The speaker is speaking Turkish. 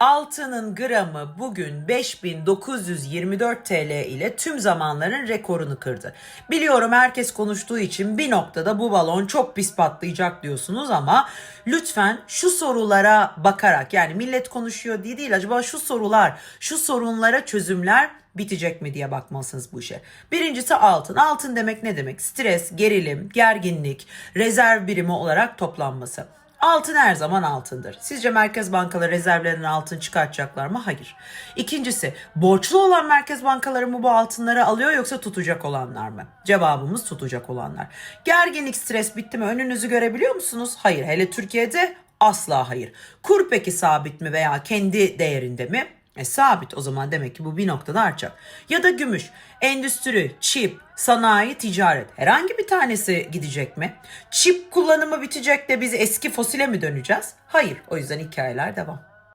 Altının gramı bugün 5924 TL ile tüm zamanların rekorunu kırdı. Biliyorum herkes konuştuğu için bir noktada bu balon çok pis patlayacak diyorsunuz ama lütfen şu sorulara bakarak yani millet konuşuyor diye değil acaba şu sorular, şu sorunlara çözümler bitecek mi diye bakmalısınız bu işe. Birincisi altın. Altın demek ne demek? Stres, gerilim, gerginlik, rezerv birimi olarak toplanması. Altın her zaman altındır. Sizce merkez bankaları rezervlerinden altın çıkartacaklar mı? Hayır. İkincisi, borçlu olan merkez bankaları mı bu altınları alıyor yoksa tutacak olanlar mı? Cevabımız tutacak olanlar. Gerginlik, stres bitti mi? Önünüzü görebiliyor musunuz? Hayır. Hele Türkiye'de asla hayır. Kur peki sabit mi veya kendi değerinde mi? E sabit o zaman demek ki bu bir noktada artacak. Ya da gümüş, endüstri, çip, sanayi, ticaret herhangi bir tanesi gidecek mi? Çip kullanımı bitecek de biz eski fosile mi döneceğiz? Hayır o yüzden hikayeler devam.